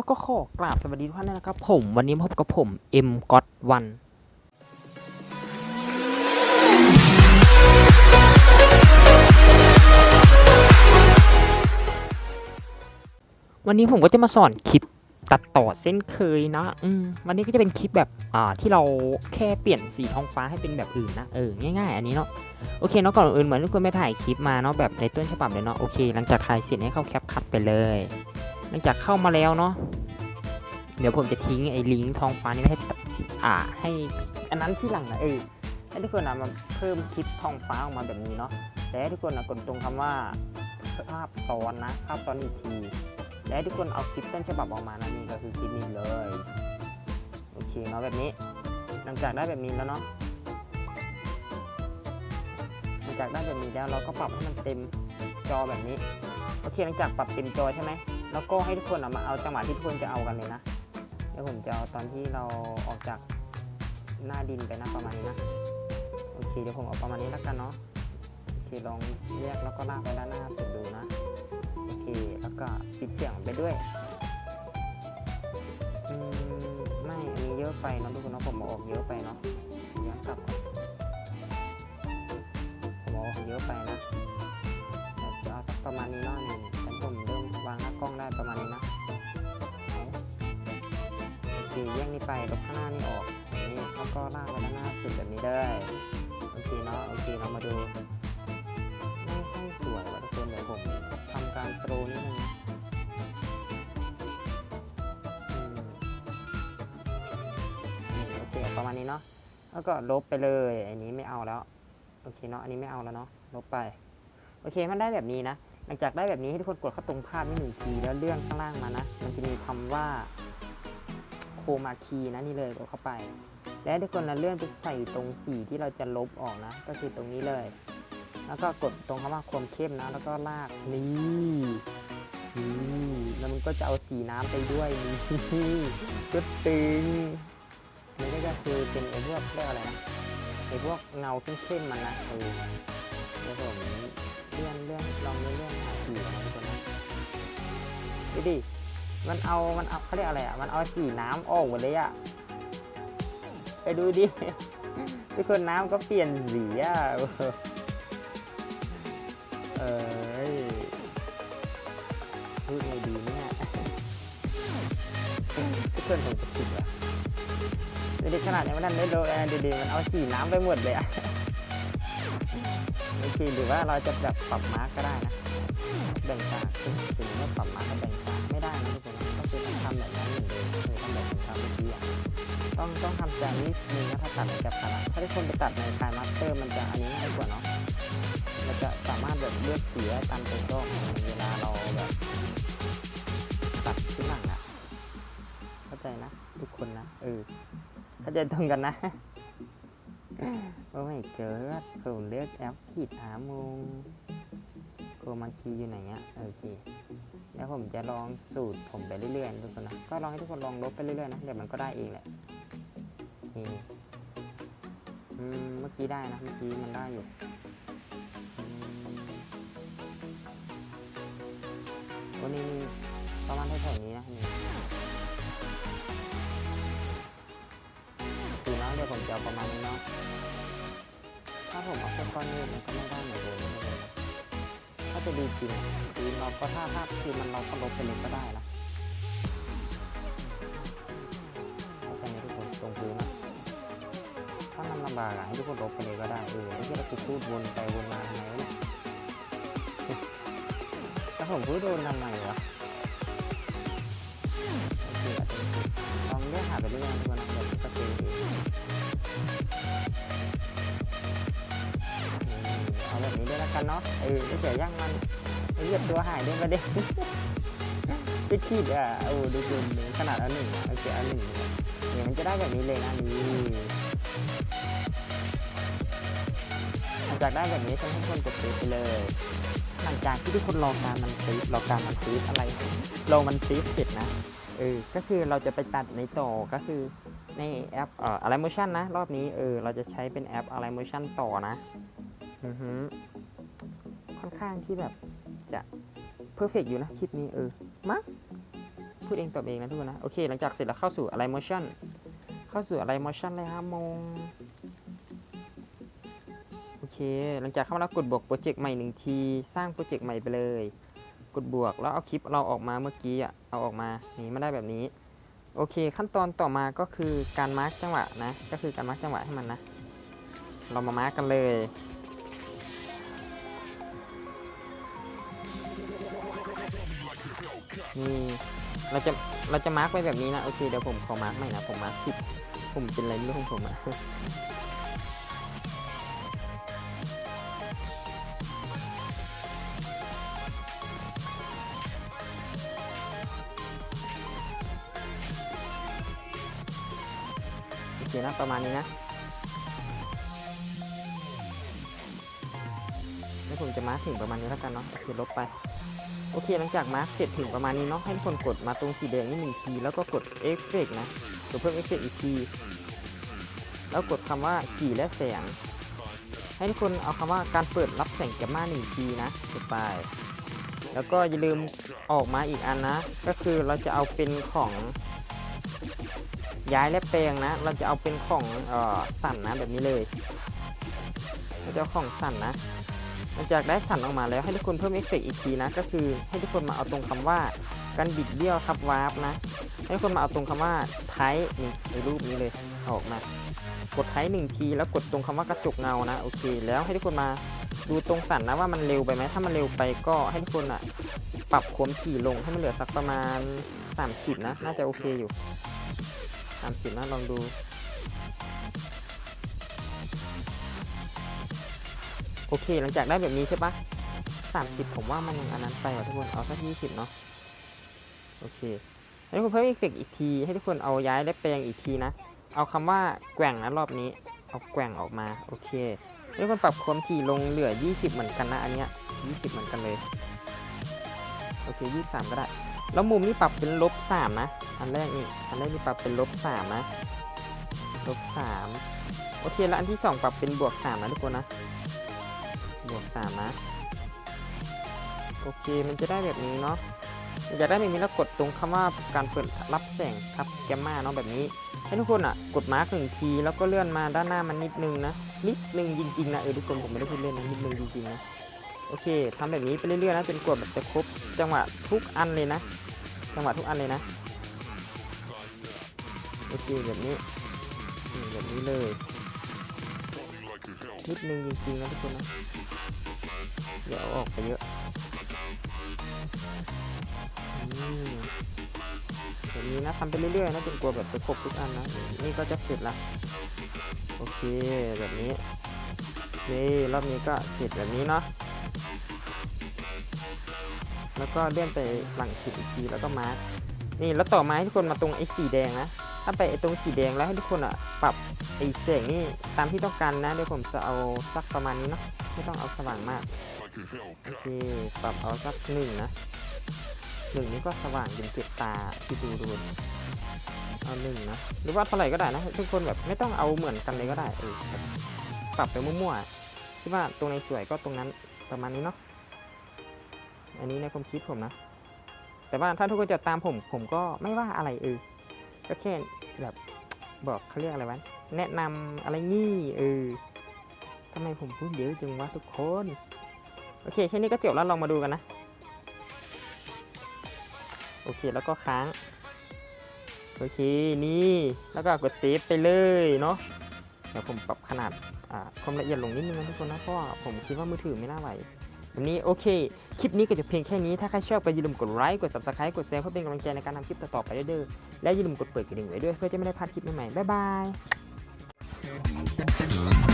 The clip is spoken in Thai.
นาะก็ขอกราบสวัสดีทุกท่านนะครับ ผมวันนี้พบกับผม M g o t 1วันนี้ผมก็จะมาสอนคลิปตัดต่อเส้นเคยนะ อืม วันนี้ก็จะเป็นคลิปแบบ อ่า ที่เราแค่เปลี่ยนสีท้องฟ้าให้เป็นแบบอื่นนะ เออ ง่ายๆ อันนี้เนาะ โอเคเนาะ ก่อนอื่นเหมือนทุกคนไม่ถ่ายคลิปมาเนาะ แบบในต้นฉบับเลยเนาะ โอเค หลังจากถ่ายเสร็จให้เข้าแคปคัดไปเลย หลังจากเข้ามาแล้วเนาะเดี๋ยวผมจะทิ้งไอ้ลิงก์ทองฟ้านี้ไว้ให้อ่าให้อันนั้นที่หลังนะเออให้ทุกคนนะมาเพิ่มคลิปทองฟ้าออกมาแบบนี้เนาะแต่ให้ทุกคนนะกดตรงคำว่าภาพซ้อนนะภาพซ้อนอีกทีและให้ทุกคนเอาคลิปต้นฉบับออกมานะนี่ก็คือคลิปนี้เลยโอเคเนาะแบบนี้ หลังจากได้แบบนี้แล้วเนาะหลังจากได้แบบนี้แล้วเราก็ปรับให้มันเต็มจอแบบนี้โอเคหลังจากปรับเต็มจอใช่ไหม แล้วก็ให้ทุกคนมาเอาจังหวะที่ทุกคนจะเอากันเลยนะ เดี๋ยวผมจะเอาตอนที่เราออกจากหน้าดินไปนะประมาณนี้นะ โอเคเดี๋ยวผมเอาประมาณนี้แล้วกันเนาะ โอเคลองแยกแล้วก็ลากไปด้านหน้าสุดดูนะ โอเคแล้วก็ปิดเสียงไปด้วยอืมไม่ อันนี้เยอะไปเนอะทุกคนเนาะผมออกเยอะไปเนาะย้อนกลับก่อนผมออกเยอะไปนะจะเอาสักประมาณนี้เนาะนี่แต่ผมเริ่มวางหน้ากล้องได้ประมาณนี้นะเอาโอเคแยกนี้ไปลบข้างหน้านี่ออกอย่างนี้แล้วก็ลากไปด้านหน้าสุดแบบนี้ได้โอเคเนาะโอเคเรามาดูไม่ค่อยสวยว่ะทุกคนเดี๋ยวผมทำการสโลนิดนึงโอเคประมาณนี้เนาะแล้วก็ลบไปเลยอันนี้ไม่เอาแล้วโอเคเนาะอันนี้ไม่เอาแล้วเนาะลบไป โอเคมันได้แบบนี้นะ ลังจากได้แบบนี้ให้ทุกคนกดเข้าตรงภาพนี่หนึ่งทีแล้วเลื่อนข้างล่างมานะ มันจะมีคำว่าโคมาคีนะนี่เลยกดเข้าไป และทุกคนนะเลื่อนไปใส่ตรงสีที่เราจะลบออกนะ ก็คือตรงนี้เลย แล้วก็กดตรงคำว่าความเข้มนะ แล้วก็ลากนี่นี่แล้วมันก็จะเอาสีน้ำไปด้วยนี่ก็ตึงนี่ก็คือเป็นไอ้พวกเรียกอะไรนะไอ้พวกเงาเข้มๆมันนะเออเดี๋ยวผม เลื่อนเลื่อนลองเลื่อนเลื่อนหาสี่อนนะทุกคนนะดูดิมันเอา มันเอาเขาเรียกอะไรอะ มันเอาสีน้ำออกหมดเลยอะ ไปดูดิ ทุกคนน้ำก็เปลี่ยนสีอะ เอ้พูดไงดีเนี่ยทุกคนผมจะผิดอะดูดิขนาดนี้มันนั่นได้โดนแอนดูดิมันเอาสีน้ำไปหมดเลยอะ โอเคหรือว่าเราจะแบบปรับมาร์กก็ได้นะแบ่งฉากถึงถึงเมื่อปรับมาร์กก็แบ่งฉากไม่ได้นะทุกคนก็คือต้องทำแบบนั้นเหมือนเดิมคือทำแบบผมทำเมื่อกี้ต้องต้องทำใจนิดนึงนะถ้าตัดในจับขาดถ้าทุกคนไปตัดในคายมาสเตอร์มันจะอันนี้ง่ายกว่าเนาะมันจะสามารถแบบเลือกสีได้ตามใจชอบเวลาเราแบบตัดที่หลังอะเข้าใจนะ ทุกคนนะเออเข้าใจตรงกันนะ โอ้ไม่เจอผมเลือกแอปขีดหามุมโกมาคีอยู่ไหนเงี้ยโอเคแล้วผมจะลองสูตรผมไปเรื่อยๆทุกคนนะก็ลองให้ทุกคนลองลบไปเรื่อยๆนะเดี๋ยวมันก็ได้เองแหละนี่อืมเมื่อกี้ได้นะเมื่อกี้มันได้อยู่วันนี้ประมาณเท่าๆนี้นะนี่ ผมจะประมาณนี้เนาะ ถ้าผมเอาแค่ก้อนเมฆมันก็ไม่ได้เหมือนเดิมนะทุกคนนะถ้าจะดีจริงคือเราก็ถ้าถ้าคือมันเราก็ลบไปเลยก็ได้นะเอาแค่นี้ทุกคนตรงพื้นนะถ้ามันลำบากอะให้ทุกคนลบไปเลยก็ได้เออไม่ใช่เราคือพูดวนไปวนมาทำไมวะเนี่ยแล้วผมพูดโดนทำไมวะโอเคอะเต็มที่ลองเลือกหาไปเรื่อยๆทุกคน แบบนี้ด้วยแล้วกันเนาะเออไม่เสียย่างมันเหยียบตัวหายด้วยประเด็นไปขีดอะโอ้ดูดูขนาดอันหนึ่งอะโอเคอันหนึ่งเนี่ยเนี่มันจะได้แบบนี้เลยนะนี่หลังจากได้แบบนี้ฉันทุกคนกดซื้อไปเลย หลังจากที่ทุกคนรอการมันซื้อรอการมันซื้ออะไรรอมันซื้อเสร็จนะเออก็คือเราจะไปตัดในต่อก็คือในแอปเอ่อ a l i m o t i o n นะ รอบนี้เออเราจะใช้เป็นแอป a l i m o t i o n ต่อนะ ค่อนข้างที่แบบจะเพอร์เฟกอยู่นะคลิปนี้เออมั้งพูดเองตอบเองนะทุกคนนะ โอเค หลังจากเสร็จแล้วเข้าสู่อะไร motion เข้าสู่อะไร motion เลยครับมงโอเค หลังจากเข้ามาแล้วกดบวกโปรเจกต์ใหม่หนึ่งที สร้างโปรเจกต์ใหม่ไปเลย กดบวกแล้วเอาคลิปเราออกมาเมื่อกี้อะเอาออกมานี่มาได้แบบนี้ โอเค ขั้นตอนต่อมาก็คือการมาร์กจังหวะนะ ก็คือการมาร์กจังหวะให้มันนะ เรามามาร์กกันเลย นี่เราจะเราจะมาร์กไว้แบบนี้นะโอเคเดี๋ยวผมขอมาร์กใหม่นะผมมาร์กผิดผมเป็นอะไรไม่รู้ของผมอะโอเคนะประมาณนี้นะแล้วผมจะมาร์คถึงประมาณนี้แล้วกันเนาะโอเคลบไป โอเคหลังจากมาร์คเสร็จถึงประมาณนี้เนาะให้ทุกคนกดมาตรงสีแดงนี่หนึ่งที แล้วก็กดเอฟเฟกนะกดเพิ่มเอฟเฟกอีกที แล้วกดคำว่าสีและแสง ให้ทุกคนเอาคำว่าการเปิดรับแสงแกมมาหนึ่งทีนะกดไป แล้วก็อย่าลืมออกมาอีกอันนะ ก็คือเราจะเอาเป็นของย้ายและแปลงนะ เราจะเอาเป็นของออสั่นนะแบบนี้เลยเราจะของสั่นนะ ลังจากได้สั่นออกมาแล้วให้ทุกคนเพิ่มเอฟเฟกต์อีกทีนะ ก็คือให้ทุกคนมาเอาตรงคำว่าการบิดเบี้ยวทับวาร์ปนะ ให้ทุกคนมาเอาตรงคำว่าไทนี่ในรูปนี้เลยออกมากดไทหนึ่งทีแล้วกดตรงคำว่ากระจกเงานะโอเค แล้วให้ทุกคนมาดูตรงสั่นนะว่ามันเร็วไปไหมถ้ามันเร็วไปก็ให้ทุกคนอะปรับความถี่ลงให้มันเหลือสักประมาณ 30 นะ น่าจะโอเคอยู่สามสิบนะลองดู โอเค หลังจากได้แบบนี้ใช่ปะสามสิบผมว่ามันยังอันนั้นไปว่ะทุกคน เอาสักยี่สิบเนาะ โอเค ให้ทุกคนเพิ่มอีกเฟกอีกที ให้ทุกคนเอาย้ายและแปลงอีกทีนะ เอาคำว่าแกว่งนะรอบนี้ เอาแกว่งออกมา โอเค ให้ทุกคนปรับความถี่ลงเหลือ20เหมือนกันนะอันเนี้ย20เหมือนกันเลย โอเค23ก็ได้ แล้วมุมนี่ปรับเป็นลบสามนะ อันแรกนี่ อันแรกนี่ปรับเป็นลบสามนะ ลบสามโอเค แล้วอันที่สองปรับเป็นบวกสามนะทุกคนนะ สามนะโอเคมันจะได้แบบนี้เนาะอยากได้แบบนี้แล้วกดตรงคำว่าการเปิดรับแสงครับแกมมาเนาะแบบนี้ให้ทุกคนอะกดมาร์กหนึ่งทีแล้วก็เลื่อนมาด้านหน้ามันนิดนึงนะนิดนึงจริงๆนะเออทุกคนผมไม่ได้พูดเล่นนะนิดนึงจริงๆนะโอเคทำแบบนี้ไปเรื่อยๆนะจนกว่าแบบจะครบจังหวะทุกอันเลยนะ จังหวะทุกอันเลยนะโอเคแบบนี้แบบนี้เลยนิดนึงจริงๆนะทุกคนนะ เดี๋ยวออกไปเยอะแบบนี้นะทำไปเรื่อยๆนะจนกว่าแบบจะครบทุกอันนะ นี่ก็จะเสร็จละโอเคแบบนี้นี่รอบนี้ก็เสร็จแบบนี้เนาะแล้วก็เลื่อนไปหลังขีดอีกทีแล้วก็มาร์กนี่แล้วต่อมาให้ทุกคนมาตรงไอ้สีแดงนะ ถ้าไปไอ้ตรงสีแดงแล้วให้ทุกคนอะปรับไอ้แสงนี่ตามที่ต้องการนะเดี๋ยวผมจะเอาสักประมาณนี้เนาะไม่ต้องเอาสว่างมาก โอเคปรับเอาสักหนึ่งนะหนึ่งนี่ก็สว่างจนเจ็บตาที่ดูดูเอาหนึ่งนะหรือว่าเท่าไหร่ก็ได้นะ ทุกคนแบบไม่ต้องเอาเหมือนกันเลยก็ได้เออปรับไปมั่วๆที่ว่าตรงไหนสวยก็ตรงนั้นประมาณนี้เนาะอันนี้ในความคิดผมนะ แต่ว่าถ้าทุกคนจะตามผมผมก็ไม่ว่าอะไรเออก็แค่แบบบอกเขาเรียกอะไรวะแนะนำอะไรงี้เออทำไมผมพูดเยอะจังวะทุกคน โอเคแค่นี้ก็จบแล้วลองมาดูกันนะ โอเคแล้วก็ค้าง โอเคนี่แล้วก็กดเซฟไปเลยเนาะเดี๋ยวผมปรับขนาดความละเอียดลงนิดนึงนะทุกคนนะเพราะว่าผมคิดว่ามือถือไม่น่าไหววันนี้โอเค คลิปนี้ก็จะเพียงแค่นี้ ถ้าใครชอบก็อย่าลืมกดไลค์ กด subscribe กดแชร์เพื่อเป็นกำลังใจในการทำคลิปต่อๆไปเด้อยๆและอย่าลืมกดเปิดกระดิ่งไว้ด้วยเพื่อจะไม่ได้พลาดคลิปใหม่ๆ บ๊ายบาย